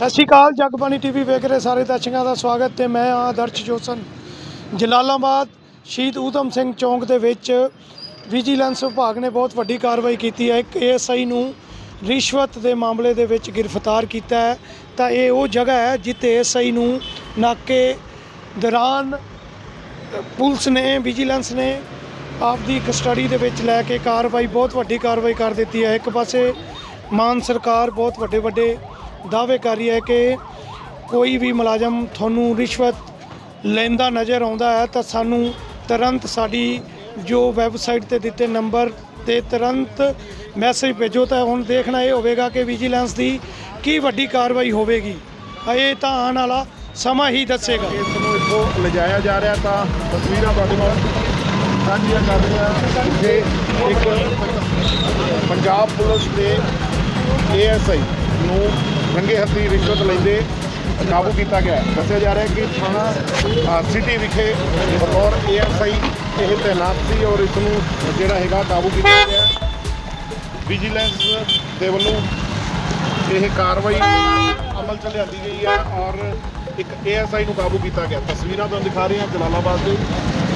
ਸਤਿ ਸ਼੍ਰੀ ਅਕਾਲ, ਜਗਬਾਣੀ ਟੀਵੀ ਵੇਖ ਰਹੇ ਸਾਰੇ ਦਰਸ਼ਕਾਂ ਦਾ ਸਵਾਗਤ ਤੇ ਮੈਂ ਹਾਂ ਆਦਰਸ਼ ਜੋਸਨ। ਜਲਾਲਾਬਾਦ ਸ਼ਹੀਦ ਊਧਮ ਸਿੰਘ ਚੌਂਕ ਦੇ ਵਿੱਚ ਵਿਜੀਲੈਂਸ ਵਿਭਾਗ ਨੇ ਬਹੁਤ ਵੱਡੀ ਕਾਰਵਾਈ ਕੀਤੀ ਹੈ। ਇੱਕ ਏਐਸਆਈ ਨੂੰ ਰਿਸ਼ਵਤ ਦੇ ਮਾਮਲੇ ਦੇ ਵਿੱਚ ਗ੍ਰਿਫਤਾਰ ਕੀਤਾ ਹੈ। ਤਾਂ ਇਹ ਉਹ ਜਗ੍ਹਾ ਹੈ ਜਿੱਥੇ ਏਐਸਆਈ ਨੂੰ ਨਾਕੇ ਦੌਰਾਨ ਪੁਲਿਸ ਨੇ, ਵਿਜੀਲੈਂਸ ਨੇ ਆਪਦੀ ਕਸਟਡੀ ਦੇ ਵਿੱਚ ਲੈ ਕੇ ਕਾਰਵਾਈ, ਬਹੁਤ ਵੱਡੀ ਕਾਰਵਾਈ ਕਰ ਦਿੱਤੀ ਹੈ। ਇੱਕ ਪਾਸੇ ਮਾਨ ਸਰਕਾਰ ਬਹੁਤ ਵੱਡੇ ਵੱਡੇ ਦਾਅਵੇ ਕਰ ਰਹੀ ਹੈ ਕਿ ਕੋਈ ਵੀ ਮੁਲਾਜ਼ਮ ਤੁਹਾਨੂੰ ਰਿਸ਼ਵਤ ਲੈਂਦਾ ਨਜ਼ਰ ਆਉਂਦਾ ਹੈ ਤਾਂ ਸਾਨੂੰ ਤੁਰੰਤ ਸਾਡੀ ਜੋ ਵੈਬਸਾਈਟ ਤੇ ਦਿੱਤੇ ਨੰਬਰ ਤੇ ਤੁਰੰਤ ਮੈਸੇਜ ਭੇਜੋ ਤਾਂ ਹੁਣ ਦੇਖਣਾ ਇਹ ਹੋਵੇਗਾ ਕਿ ਵਿਜੀਲੈਂਸ ਦੀ ਕੀ ਵੱਡੀ ਕਾਰਵਾਈ ਹੋਵੇਗੀ। ਇਹ ਤਾਂ ਆਉਣ ਵਾਲਾ ਸਮਾਂ ਹੀ ਦੱਸੇਗਾ। ਇਸ ਨੂੰ ਇੱਥੋਂ ਲਿਜਾਇਆ ਜਾ ਰਿਹਾ ਤਾਂ ਤਸਵੀਰਾਂ ਤੁਹਾਡੇ ਨਾਲ ਸਾਂਝੀਆਂ ਕਰ ਰਿਹਾ ਜਿੱਥੇ ਇੱਕ ਪੰਜਾਬ ਪੁਲਿਸ ਦੇ ਏਐਸਆਈ ਨੂੰ ਰੰਗੇ ਹੱਥੀ ਰਿਸ਼ਵਤ ਲੈਂਦੇ ਕਾਬੂ ਕੀਤਾ ਗਿਆ ਦੱਸਿਆ ਜਾ ਰਿਹਾ ਕਿ ਥਾਣਾ ਸਿਟੀ ਵਿਖੇ ਬਤੌਰ ਏਐਸਆਈ ਇਹ ਤੈਨਾਤ ਸੀ ਔਰ ਇਸ ਨੂੰ ਜਿਹੜਾ ਹੈਗਾ ਕਾਬੂ ਕੀਤਾ ਗਿਆ ਵਿਜੀਲੈਂਸ ਦੇ ਵੱਲੋਂ ਇਹ ਕਾਰਵਾਈ ਅਮਲ ਚ ਲਿਆਂਦੀ ਗਈ ਹੈ ਔਰ ਇੱਕ ਏਐਸਆਈ ਨੂੰ ਕਾਬੂ ਕੀਤਾ ਗਿਆ। ਤਸਵੀਰਾਂ ਤੁਹਾਨੂੰ ਦਿਖਾ ਰਹੇ ਹਾਂ ਜਲਾਲਾਬਾਦ ਦੇ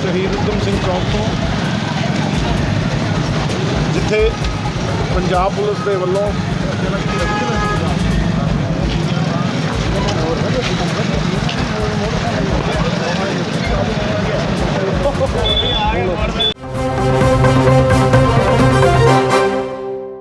ਸ਼ਹੀਦ ਊਧਮ ਸਿੰਘ ਚੌਕ ਤੋਂ। ਜਿੱਥੇ ਪੰਜਾਬ ਪੁਲਿਸ ਦੇ ਵੱਲੋਂ